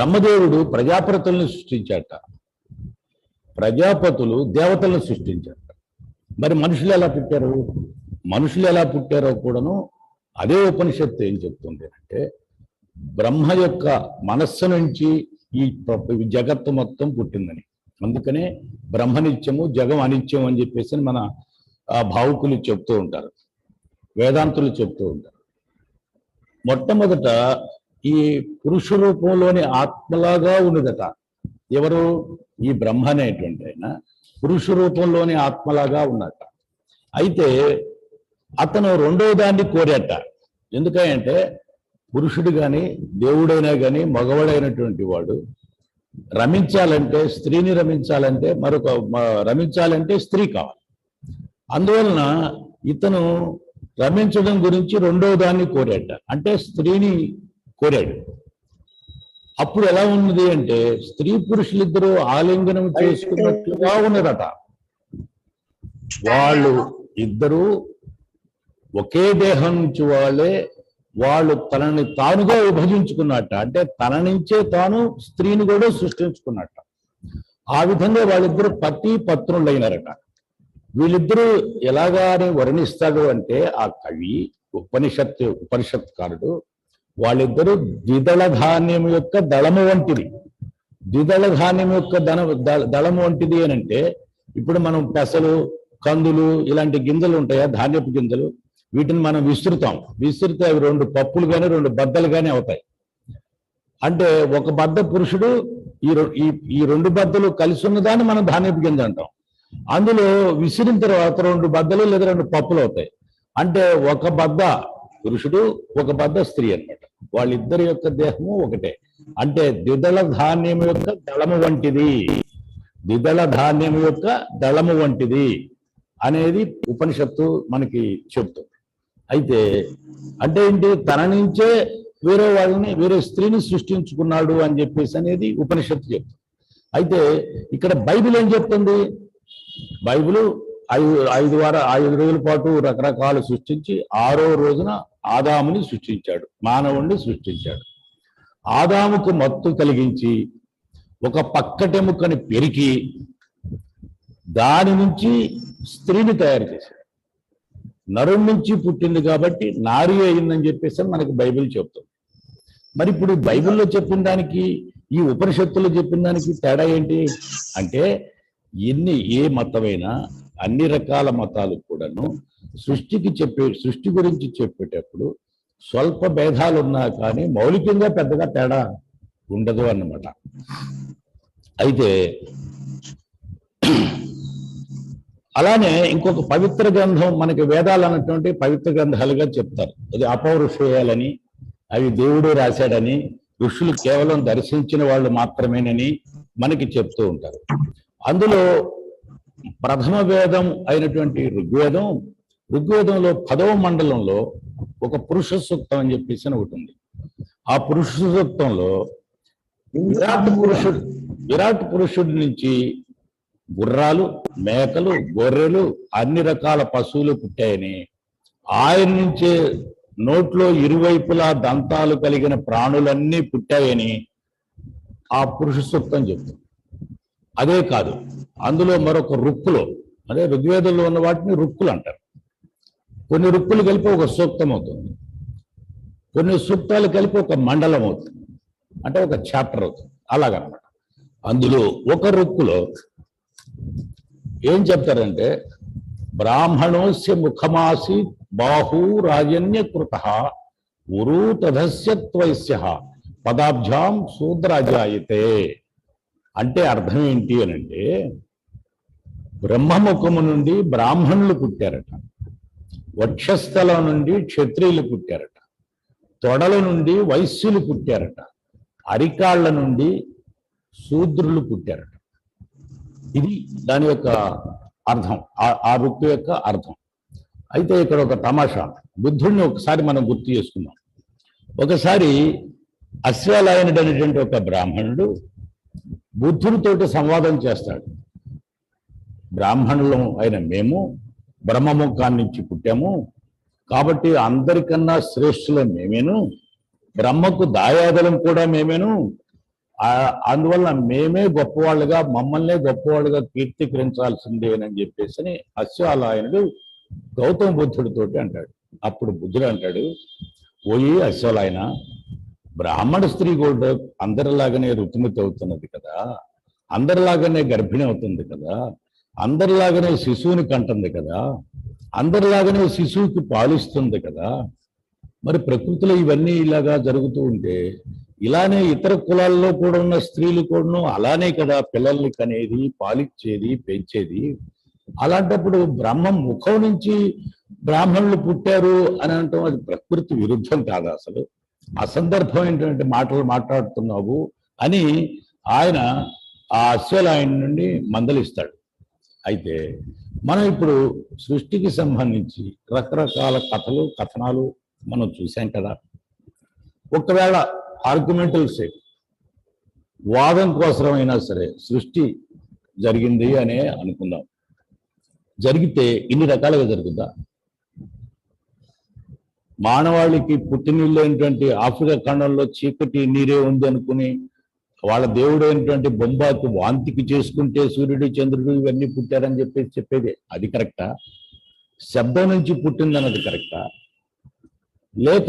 బ్రహ్మదేవుడు ప్రజాపతులను సృష్టించాట ప్రజాపతులు దేవతలను సృష్టించాట మరి మనుషులు ఎలా పుట్టారు? మనుషులు ఎలా పుట్టారో కూడాను అదే ఉపనిషత్తు ఏం చెప్తుంది అంటే బ్రహ్మ యొక్క మనస్సు నుంచి ఈ జగత్తు మొత్తం పుట్టిందని. అందుకనే బ్రహ్మ నిత్యము జగం అనిత్యం అని చెప్పేసి మన ఆ, భావుకులు చెప్తూ ఉంటారు. వేదాంతులు చెప్తూ ఉంటారు. మొట్టమొదట ఈ పురుష రూపంలోని ఆత్మలాగా ఉన్నదట ఎవరు? ఈ బ్రహ్మ అనేటువంటి ఆయన పురుష రూపంలోని ఆత్మలాగా ఉన్నట అయితే అతను రెండో దాన్ని కోరాట. ఎందుకంటే పురుషుడు కానీ దేవుడైనా కానీ మగవాడైనటువంటి వాడు రమించాలంటే స్త్రీని రమించాలంటే మరొక రమించాలంటే స్త్రీ కావాలి. అందువలన ఇతను రమించడం గురించి రెండో దాన్ని కోరాట. అంటే స్త్రీని కోరాడు. అప్పుడు ఎలా ఉన్నది అంటే స్త్రీ పురుషులిద్దరూ ఆలింగనం చేసుకున్నట్లుగా ఉన్నదట. వాళ్ళు ఇద్దరూ ఒకే దేహం నుంచి వాళ్ళే వాళ్ళు తనని తానుగా విభజించుకున్నట్ట. అంటే తన నుంచే తాను స్త్రీని కూడా సృష్టించుకున్నట్ట. ఆ విధంగా వాళ్ళిద్దరు పతి పత్రులైనారట వీళ్ళిద్దరూ ఎలాగా అని వర్ణిస్తాడు అంటే ఆ కవి ఉపనిషత్ ఉపనిషత్కారుడు వాళ్ళిద్దరూ ద్విదళ ధాన్యం యొక్క దళము వంటిది. ద్విదళ ధాన్యం యొక్క దళ దళము వంటిది అంటే ఇప్పుడు మనం పెసలు కందులు ఇలాంటి గింజలు ఉంటాయా ధాన్యపు గింజలు? వీటిని మనం విస్తృతాం. విస్తృతే అవి రెండు పప్పులు కానీ రెండు బద్దలు కానీ అవుతాయి. అంటే ఒక బద్ద పురుషుడు ఈ ఈ ఈ రెండు బద్దలు కలిసి ఉన్నదాన్ని మనం ధాన్యపు గింజ అంటాం. అందులో విసిరిన తర్వాత రెండు బద్దలు లేదా రెండు పప్పులు అవుతాయి. అంటే ఒక బద్ద పురుషుడు ఒక బద్ద స్త్రీ అన్నమాట. వాళ్ళిద్దరి యొక్క దేహము ఒకటే. అంటే ద్విదళ ధాన్యం యొక్క దళము వంటిది. ద్విదళ ధాన్యం యొక్క దళము వంటిది అనేది ఉపనిషత్తు మనకి చెప్తుంది. అయితే అంటే ఏంటి? తన నుంచే వేరే వాళ్ళని వేరే స్త్రీని సృష్టించుకున్నాడు అని చెప్పేసి అనేది ఉపనిషత్తు చెప్తుంది. అయితే ఇక్కడ బైబిల్ ఏం చెప్తుంది? బైబిల్ ఐదు ఐదు వార ఐదు రోజుల పాటు రకరకాలు సృష్టించి ఆరో రోజున ఆదాముని సృష్టించాడు మానవుణ్ణి సృష్టించాడు. ఆదాముకు మత్తు కలిగించి ఒక పక్కటెముకని పెరికి దాని నుంచి స్త్రీని తయారు చేశాడు. నరుడి నుంచి పుట్టింది కాబట్టి నారి అయిందని చెప్పేసి మనకి బైబిల్ చెప్తుంది. మరి ఇప్పుడు బైబిల్లో చెప్పిన దానికి ఈ ఉపనిషత్తులో చెప్పిన దానికి తేడా ఏంటి? అంటే ఎన్ని ఏ మతమైనా అన్ని రకాల మతాలు కూడాను సృష్టికి చెప్పే సృష్టి గురించి చెప్పేటప్పుడు స్వల్ప భేదాలు ఉన్నా కానీ మౌలికంగా పెద్దగా తేడా ఉండదు అన్నమాట. అయితే అలానే ఇంకొక పవిత్ర గ్రంథం మనకి వేదాలు అన్నటువంటి పవిత్ర గ్రంథాలుగా చెప్తారు. అది అపౌరుషేయాలని అవి దేవుడు రాశాడని ఋషులు కేవలం దర్శించిన వాళ్ళు మాత్రమేనని మనకి చెప్తూ ఉంటారు. అందులో ప్రథమ వేదం అయినటువంటి ఋగ్వేదం ఋగ్వేదంలో పదవ మండలంలో ఒక పురుష సూక్తం అని చెప్పేసి అని ఒకటి ఉంది. ఆ పురుష సూక్తంలో విరాట్ పురుషుడు విరాట్ పురుషుడి నుంచి గుర్రాలు మేకలు గొర్రెలు అన్ని రకాల పశువులు పుట్టాయని ఆయన నుంచే నోట్లో ఇరువైపులా దంతాలు కలిగిన ప్రాణులన్నీ పుట్టాయని ఆ పురుష సూక్తం చెప్తుంది. అదే కాదు. అందులో మరొక రుక్కులో అదే ఋగ్వేదంలో ఉన్న వాటిని రుక్కులు అంటారు. కొన్ని రుక్కులు కలిపి ఒక సూక్తం అవుతుంది కొన్ని సూక్తాలు కలిపి ఒక మండలం అవుతుంది అంటే ఒక చాప్టర్ అవుతుంది. అలాగనమాట. అందులో ఒక రుక్కులో ఏం చెప్తారంటే బ్రాహ్మణోస్య ముఖమాసి బాహు రాజన్య కృత ఉరు తధస్య త్వైస్య పదాబ్జాం శూద్రాజాయితే. అంటే అర్థం ఏంటి అని అంటే బ్రహ్మముఖము నుండి బ్రాహ్మణులు పుట్టారట. వక్షస్థలం నుండి క్షత్రియులు పుట్టారట. తొడల నుండి వైశ్యులు పుట్టారట. అరికాళ్ళ నుండి శూద్రులు పుట్టారట. ఇది దాని యొక్క అర్థం ఆ- ఆ రుక్కు యొక్క అర్థం. అయితే ఇక్కడ ఒక తమాషా. బుద్ధుడిని ఒకసారి మనం గుర్తు చేసుకుందాం. ఒకసారి అశ్వాలయనుడు అనేటువంటి ఒక బ్రాహ్మణుడు బుద్ధుడితోటి సంవాదం చేస్తాడు. బ్రాహ్మణులం అయిన మేము బ్రహ్మముఖాన్ని నుంచి పుట్టాము. కాబట్టి అందరికన్నా శ్రేష్ఠులం మేమేను. బ్రహ్మకు దాయాదలం కూడా మేమేను. అందువల్ల మేమే గొప్పవాళ్ళుగా మమ్మల్నే గొప్పవాళ్ళుగా కీర్తికరించాల్సిందేనని చెప్పేసి అశ్వాలాయనుడు గౌతమ బుద్ధుడితోటి అంటాడు. అప్పుడు బుద్ధుడు అంటాడు ఓయి అశ్వలాయన బ్రాహ్మణ స్త్రీ కూడా అందరిలాగానే రుతుమతి అవుతున్నది కదా. అందరిలాగానే గర్భిణి అవుతుంది కదా. అందరిలాగానే శిశువుని కంటుంది కదా. అందరిలాగానే శిశువుకి పాలిస్తుంది కదా. మరి ప్రకృతిలో ఇవన్నీ ఇలాగా జరుగుతూ ఉంటే ఇలానే ఇతర కులాల్లో కూడా ఉన్న స్త్రీలు కూడాను అలానే కదా పిల్లల్ని కనేది పాలిచ్చేది పెంచేది. అలాంటప్పుడు బ్రహ్మం ముఖం నుంచి బ్రాహ్మణులు పుట్టారు అని అంటాం అది ప్రకృతి విరుద్ధం కాదు అసలు. అసందర్భమైనటువంటి మాటలు మాట్లాడుతున్నావు అని ఆయన ఆ అశ్వలాయన నుండి మందలిస్తాడు. అయితే మనం ఇప్పుడు సృష్టికి సంబంధించి రకరకాల కథలు కథనాలు మనం చూసాం కదా. ఒకవేళ ఆర్గ్యుమెంటల్ సేఫ్ వాదం కోసమైనా సరే సృష్టి జరిగింది అనే అనుకుందాం. జరిగితే ఇన్ని రకాలుగా జరుగుతుందా మానవాళికి పుట్టినీళ్ళైనటువంటి ఆఫ్రికా ఖండంలో చీకటి నీరే ఉంది అనుకుని వాళ్ళ దేవుడైనటువంటి బొంబాకు వాంతికి చేసుకుంటే సూర్యుడు చంద్రుడు ఇవన్నీ పుట్టారని చెప్పేసి చెప్పేది. అది కరెక్టా? శబ్దం నుంచి పుట్టిందన్నది కరెక్టా? లేక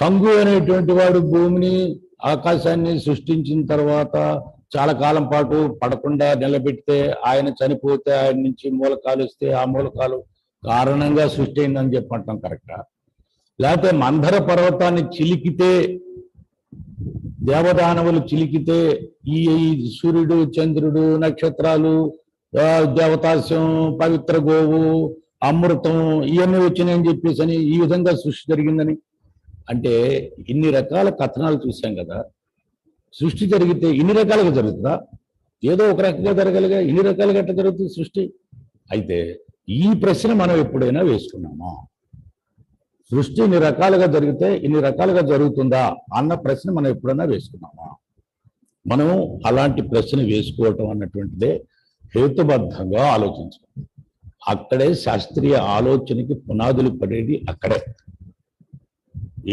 ఫంగు అనేటువంటి వాడు భూమిని ఆకాశాన్ని సృష్టించిన తర్వాత చాలా కాలం పాటు పడకుండా నిలబెడితే ఆయన చనిపోతే ఆయన నుంచి మూలకాలు ఇస్తే ఆ మూలకాలు కారణంగా సృష్టి అయిందని చెప్పటం కరెక్టా? లేకపోతే మందర పర్వతాన్ని చిలికితే దేవదానవులు చిలికితే ఈ సూర్యుడు చంద్రుడు నక్షత్రాలు దేవతాస్యం పవిత్ర గోవు అమృతం ఇవన్నీ వచ్చినాయని చెప్పేసి అని ఈ విధంగా సృష్టి జరిగిందని. అంటే ఇన్ని రకాల కథనాలు చూసాం కదా. సృష్టి జరిగితే ఇన్ని రకాలుగా జరుగుతుందా? ఏదో ఒక రకంగా జరగలిగా ఇన్ని రకాలుగా ఎట్లా జరుగుతుంది సృష్టి? అయితే ఈ ప్రశ్న మనం ఎప్పుడైనా వేసుకున్నామా? సృష్టి ఇన్ని రకాలుగా జరిగితే ఇన్ని రకాలుగా జరుగుతుందా అన్న ప్రశ్న మనం ఎప్పుడైనా వేసుకున్నామా? మనం అలాంటి ప్రశ్న వేసుకోవటం అన్నటువంటిదే హేతుబద్ధంగా ఆలోచించడం అక్కడే శాస్త్రీయ ఆలోచనకి పునాదులు పడేది అక్కడే.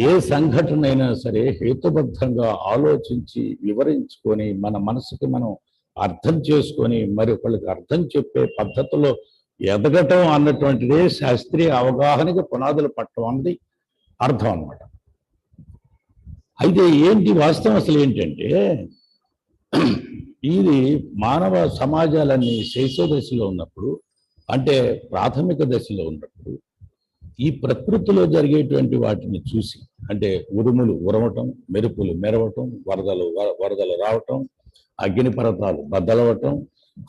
ఏ సంఘటన అయినా సరే హేతుబద్ధంగా ఆలోచించి వివరించుకొని మన మనసుకి మనం అర్థం చేసుకొని మరి ఒకళ్ళకి అర్థం చెప్పే పద్ధతిలో ఎదగటం అన్నటువంటిదే శాస్త్రీయ అవగాహనకి పునాదులు పట్టడం అన్నది అర్థం అన్నమాట. అయితే ఏంటి వాస్తవం అసలు ఏంటంటే ఇది మానవ సమాజాలన్నీ శైశవ దశలో ఉన్నప్పుడు అంటే ప్రాథమిక దశలో ఉన్నప్పుడు ఈ ప్రకృతిలో జరిగేటువంటి వాటిని చూసి అంటే ఉరుములు ఉరవటం మెరుపులు మెరవటం వరదలు వరదలు రావటం అగ్ని పర్వతాలు బద్దలవటం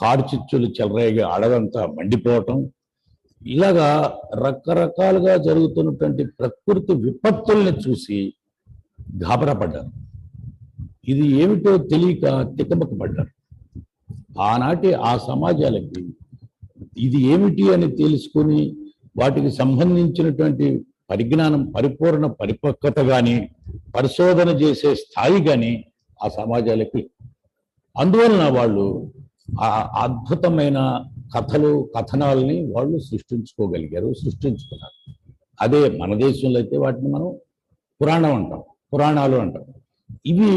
కాడుచిచ్చులు చెలరేగి అడవంతా మండిపోవటం. ఇలాగా రకరకాలుగా జరుగుతున్నటువంటి ప్రకృతి విపత్తుల్ని చూసి గాబరపడ్డారు. ఇది ఏమిటో తెలియక తికమకపడ్డారు. ఆనాటి ఆ సమాజాలకి ఇది ఏమిటి అని తెలుసుకొని వాటికి సంబంధించినటువంటి పరిజ్ఞానం పరిపూర్ణ పరిపక్వత కానీ పరిశోధన చేసే స్థాయి కానీ ఆ సమాజాలకి. అందువలన వాళ్ళు ఆ అద్భుతమైన కథలు కథనాలని వాళ్ళు సృష్టించుకోగలిగారు సృష్టించుకున్నారు. అదే మన దేశంలో అయితే వాటిని మనం పురాణం అంటాం పురాణాలు అంటాం. ఇవి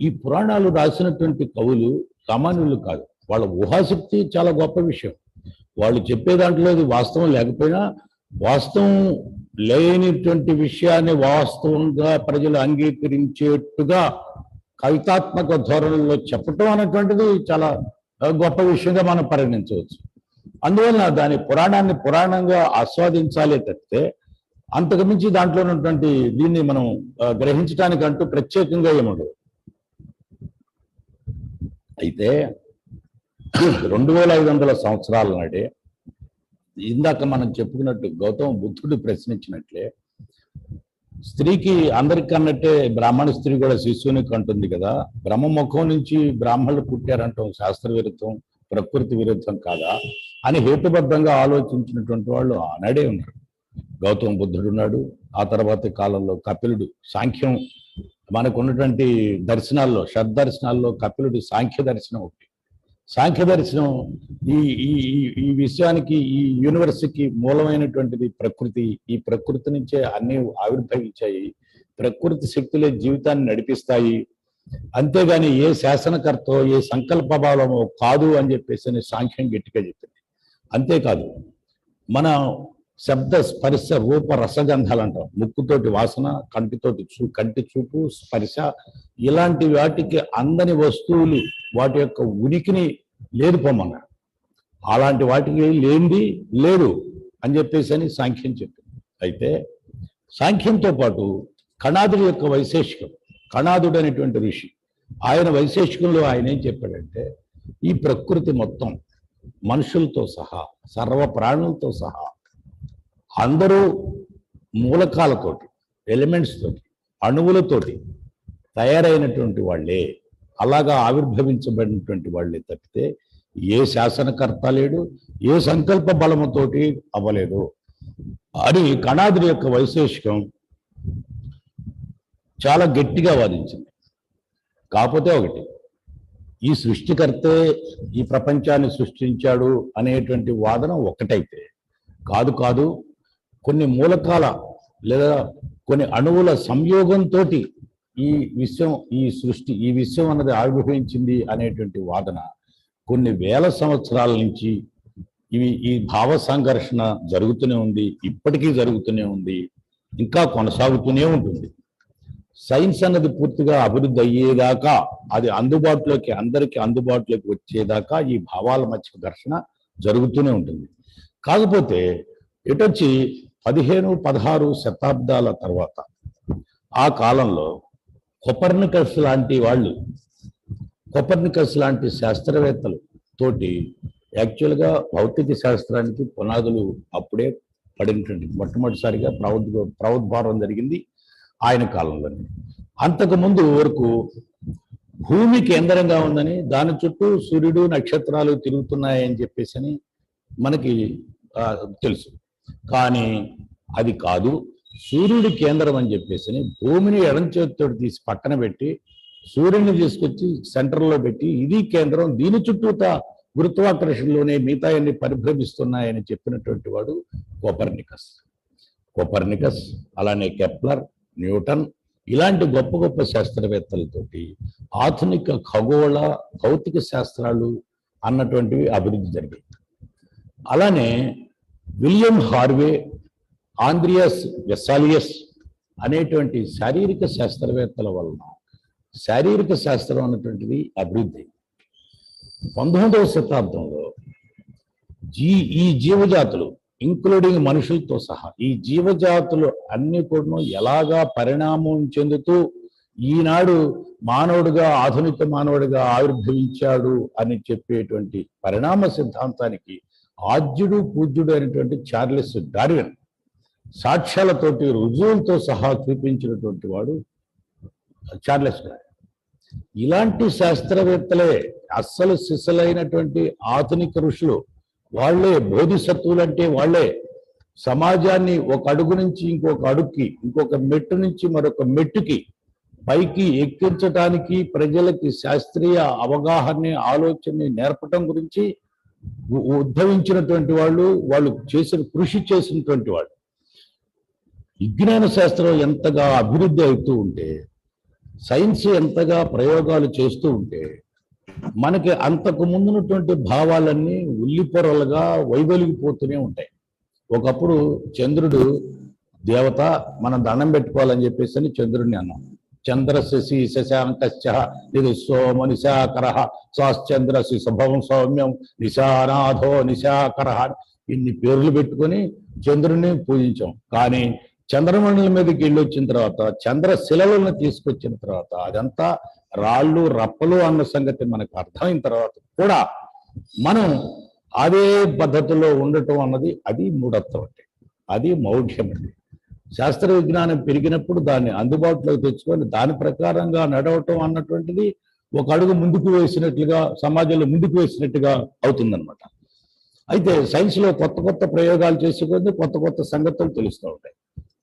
ఈ పురాణాలు రాసినటువంటి కవులు సామాన్యులు కాదు. వాళ్ళ ఊహాశక్తి చాలా గొప్ప విషయం. వాళ్ళు చెప్పే దాంట్లో అది వాస్తవం లేకపోయినా వాస్తవం లేనిటువంటి విషయాన్ని వాస్తవంగా ప్రజలు అంగీకరించేట్టుగా కవితాత్మక ధోరణిలో చెప్పటం అనేటువంటిది చాలా గొప్ప విషయంగా మనం పరిగణించవచ్చు. అందువలన దాని పురాణాన్ని పురాణంగా ఆస్వాదించాలే తప్పితే అంతకుమించి దాంట్లో ఉన్నటువంటి దీన్ని మనం ఆ, గ్రహించడానికి అంటూ ప్రత్యేకంగా ఏముండదు అయితే రెండు వేల ఐదు వందల సంవత్సరాల నాడే ఇందాక మనం చెప్పుకున్నట్టు గౌతమ బుద్ధుడు ప్రశ్నించినట్లే స్త్రీకి అందరికి అన్నట్టే బ్రాహ్మణ స్త్రీ కూడా శిశువుని కంటుంది కదా. బ్రహ్మ ముఖం నుంచి బ్రాహ్మణులు పుట్టారంటాం శాస్త్ర విరుద్ధం ప్రకృతి విరుద్ధం కాదా అని హేతుబద్ధంగా ఆలోచించినటువంటి వాళ్ళు ఆనాడే ఉన్నారు. గౌతమ బుద్ధుడు ఉన్నాడు. ఆ తర్వాత కాలంలో కపిలుడు సాంఖ్యం. మనకు ఉన్నటువంటి దర్శనాల్లో షడ్దర్శనాల్లో కపిలుడి సాంఖ్య దర్శనం ఒకటి. సాంఖ్య దర్శనం ఈ ఈ ఈ- విషయానికి ఈ యూనివర్స్కి మూలమైనటువంటిది ప్రకృతి. ఈ ప్రకృతి నుంచే అన్ని ఆవిర్భవించాయి. ప్రకృతి శక్తులే జీవితాన్ని నడిపిస్తాయి. అంతేగాని ఏ శాసనకర్తో ఏ సంకల్ప బలమో కాదు అని చెప్పేసి అని సాంఖ్యం గట్టిగా చెప్పింది. అంతేకాదు మన శబ్ద స్పర్శ రూప రసగంధాలు అంటాం ముక్కుతోటి వాసన కంటితోటి చూ కంటి చూపు స్పర్శ ఇలాంటి వాటికి అందని వస్తువులు వాటి యొక్క ఉనికిని లేదు అలాంటి వాటికి లేనిది లేదు అని చెప్పేసి అని సాంఖ్యం చెప్పింది. అయితే సాంఖ్యంతో పాటు కణాదుడి యొక్క వైశేషికం కణాదుడు అనేటువంటి ఋషి ఆయన వైశేషికంలో ఆయన ఏం చెప్పాడంటే ఈ ప్రకృతి మొత్తం మనుషులతో సహా సర్వ ప్రాణులతో సహా అందరూ మూలకాలతోటి ఎలిమెంట్స్ తోటి అణువులతోటి తయారైనటువంటి వాళ్ళే. అలాగా ఆవిర్భవించబడినటువంటి వాళ్ళే తప్పితే ఏ శాసనకర్త లేడు ఏ సంకల్ప బలముతోటి అవ్వలేదు. అని కణాదుడి యొక్క వైశేషికం చాలా గట్టిగా వాదించింది. కాకపోతే ఒకటి ఈ సృష్టికర్తే ఈ ప్రపంచాన్ని సృష్టించాడు అనేటువంటి వాదన ఒకటైతే. కాదు కాదు కొన్ని మూలకాల లేదా కొన్ని అణువుల సంయోగంతో ఈ విశ్వం ఈ సృష్టి ఈ విశ్వం అన్నది ఆవిర్భవించింది అనేటువంటి వాదన కొన్ని వేల సంవత్సరాల నుంచి ఇవి ఈ భావ సంఘర్షణ జరుగుతూనే ఉంది ఇప్పటికీ జరుగుతూనే ఉంది ఇంకా కొనసాగుతూనే ఉంటుంది. సైన్స్ అన్నది పూర్తిగా అభివృద్ధి అయ్యేదాకా అది అందుబాటులోకి అందరికీ అందుబాటులోకి వచ్చేదాకా ఈ భావాల మధ్య ఘర్షణ జరుగుతూనే ఉంటుంది. కాకపోతే ఇటొచ్చి పదిహేను పదహారు శతాబ్దాల తర్వాత ఆ కాలంలో కొపర్నికస్ లాంటి వాళ్ళు కొపర్నికస్ లాంటి శాస్త్రవేత్తలు తోటి యాక్చువల్గా భౌతిక శాస్త్రానికి పునాదులు అప్పుడే పడినటువంటి మొట్టమొదటిసారిగా ప్రౌద్ ప్రౌద్భారం జరిగింది ఆయన కాలంలోనే. అంతకు ముందు వరకు భూమి కేంద్రంగా ఉందని దాని చుట్టూ సూర్యుడు నక్షత్రాలు తిరుగుతున్నాయని చెప్పేసి అని మనకి తెలుసు. కానీ అది కాదు. సూర్యుడి కేంద్రం అని చెప్పేసి అని భూమిని ఎడం చేతితో తీసి పక్కన పెట్టి సూర్యుడిని తీసుకొచ్చి సెంటర్లో పెట్టి ఇది కేంద్రం దీని చుట్టూత గురుత్వాకర్షణలోనే మిగతా అన్ని పరిభ్రమిస్తున్నాయని చెప్పినటువంటి వాడు కోపర్నికస్. కోపర్నికస్ అలానే కెప్లర్ న్యూటన్ ఇలాంటి గొప్ప గొప్ప శాస్త్రవేత్తలతోటి ఆధునిక ఖగోళ భౌతిక శాస్త్రాలు అన్నటువంటివి అభివృద్ధి జరిగాయి. అలానే విలియం హార్వే ఆంద్రియస్ వెసాలియస్ అనేటువంటి శారీరక శాస్త్రవేత్తల వలన శారీరక శాస్త్రం అన్నటువంటిది అభివృద్ధి. పంతొమ్మిదవ శతాబ్దంలో జీ ఈ జీవజాతులు ఇంక్లూడింగ్ మనుషులతో సహా ఈ జీవజాతులు అన్ని కూడా ఎలాగా పరిణామం చెందుతూ ఈనాడు మానవుడిగా ఆధునిక మానవుడిగా ఆవిర్భవించాడు అని చెప్పేటువంటి పరిణామ సిద్ధాంతానికి ఆద్యుడు పూజ్యుడు అనేటువంటి చార్లెస్ డార్విన్ సాక్ష్యాలతోటి రుజువులతో సహా చూపించినటువంటి వాడు చార్లెస్ డార్విన్. ఇలాంటి శాస్త్రవేత్తలే అస్సలు సిసలైనటువంటి ఆధునిక ఋషులు వాళ్ళే బోధిసత్వులు అంటే వాళ్ళే సమాజాన్ని ఒక అడుగు నుంచి ఇంకొక అడుక్కి ఇంకొక మెట్టు నుంచి మరొక మెట్టుకి పైకి ఎక్కించటానికి ప్రజలకి శాస్త్రీయ అవగాహన ఆలోచనని నేర్పటం గురించి ఉద్భవించినటువంటి వాళ్ళు వాళ్ళు చేసిన కృషి చేసినటువంటి వాళ్ళు. విజ్ఞాన శాస్త్రం ఎంతగా అభివృద్ధి అవుతూ ఉంటే సైన్స్ ఎంతగా ప్రయోగాలు చేస్తూ ఉంటే మనకి అంతకు ముందున్నటువంటి భావాలన్నీ ఉల్లిపొరలుగా వైదొలిగిపోతూనే ఉంటాయి. ఒకప్పుడు చంద్రుడు దేవత మనం దండం పెట్టుకోవాలని చెప్పేసి అని చంద్రుడిని అన్నాం. చంద్రశశి శశాంకశ్చ ఇది సోమ నిశాకర సాశ్చంద్ర సౌమ్యం నిశానాథో నిశాకర ఇన్ని పేర్లు పెట్టుకొని చంద్రుడిని పూజించాం కానీ చంద్రమండలం మీదకి వెళ్ళి వచ్చిన తర్వాత చంద్రశిలలను తీసుకొచ్చిన తర్వాత అదంతా రాళ్ళు రప్పలు అన్న సంగతి మనకు అర్థమైన తర్వాత కూడా మనం అదే పద్ధతిలో ఉండటం అన్నది అది మూఢత్వం అంటే అది మౌఢ్యం అంటే శాస్త్ర విజ్ఞానం పెరిగినప్పుడు దాన్ని అందుబాటులోకి తెచ్చుకొని దాని ప్రకారంగా నడవటం అన్నటువంటిది ఒక అడుగు ముందుకు వేసినట్లుగా సమాజంలో ముందుకు వేసినట్టుగా అవుతుందన్నమాట. అయితే సైన్స్లో కొత్త కొత్త ప్రయోగాలు చేసే కొత్త కొత్త సంగతులు తెలుస్తూ ఉంటాయి.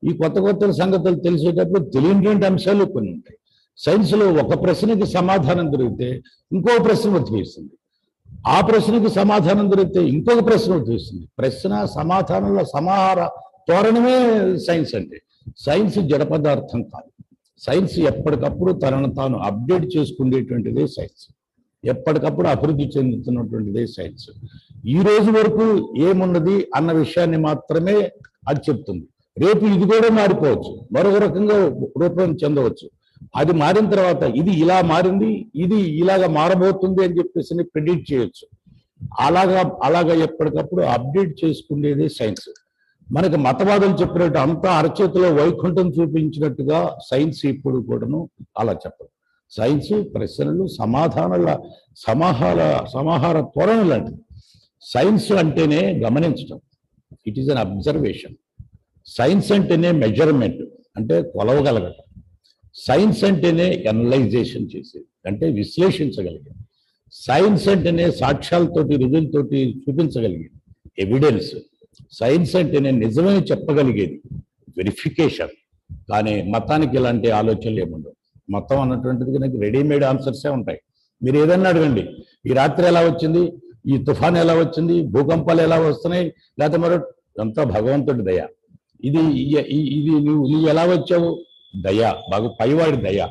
ఈ కొత్త కొత్త సంగతులు తెలిసేటప్పుడు తెలియనటువంటి అంశాలు కొన్ని ఉంటాయి. సైన్స్లో ఒక ప్రశ్నకి సమాధానం దొరికితే ఇంకో ప్రశ్న ఉద్భవిస్తుంది. ఆ ప్రశ్నకి సమాధానం దొరికితే ఇంకొక ప్రశ్న ఉద్భవిస్తుంది. ప్రశ్న సమాధానంలో సమాహార తోరణమే సైన్స్ అంటే సైన్స్ జడ పదార్థం కాదు. సైన్స్ ఎప్పటికప్పుడు తనను తాను అప్డేట్ చేసుకునేటువంటిదే సైన్స్. ఎప్పటికప్పుడు అభివృద్ధి చెందుతున్నటువంటిదే సైన్స్. ఈ రోజు వరకు ఏమున్నది అన్న విషయాన్ని మాత్రమే అది చెప్తుంది. రేపు ఇది కూడా మారిపోవచ్చు. మరొక రకంగా రూపం చెందవచ్చు. అది మారిన తర్వాత ఇది ఇలా మారింది ఇది ఇలాగా మారబోతుంది అని చెప్పేసి ప్రిడిక్ట్ చేయొచ్చు. అలాగా అలాగా ఎప్పటికప్పుడు అప్డేట్ చేసుకునేది సైన్స్. మనకి మతవాదులు చెప్పినట్టు అంతా అరచేతిలో వైకుంఠం చూపించినట్టుగా సైన్స్ ఇప్పుడు కూడాను అలా చెప్పదు. సైన్స్ ప్రశ్నలు సమాధానాల సమాహార సమాహార త్వరణ లాంటిది సైన్స్ అంటేనే గమనించడం it is an observation science అంటేనే మెజర్మెంట్ అంటే కొలవగలగటం. సైన్స్ అంటేనే ఎనలైజేషన్ చేసేది అంటే విశ్లేషించగలిగేది. సైన్స్ అంటేనే సాక్ష్యాలతోటి రుజువులతోటి చూపించగలిగేది. ఎవిడెన్స్ సైన్స్ అంటే నేను నిజమే చెప్పగలిగేది. వెరిఫికేషన్ కానీ మతానికి ఇలాంటి ఆలోచనలు ఏముండవు. మతం అన్నటువంటిది నాకు రెడీమేడ్ ఆన్సర్సే ఉంటాయి. మీరు ఏదన్నా అడగండి. ఈ రాత్రి ఎలా వచ్చింది? ఈ తుఫాన్ ఎలా వచ్చింది? భూకంపాలు ఎలా వస్తున్నాయి? లేకపోతే మరో అంతా భగవంతుడి దయ. ఇది ఇది నువ్వు నువ్వు ఎలా వచ్చావు? దయ. బాగా పైవాడి దయ.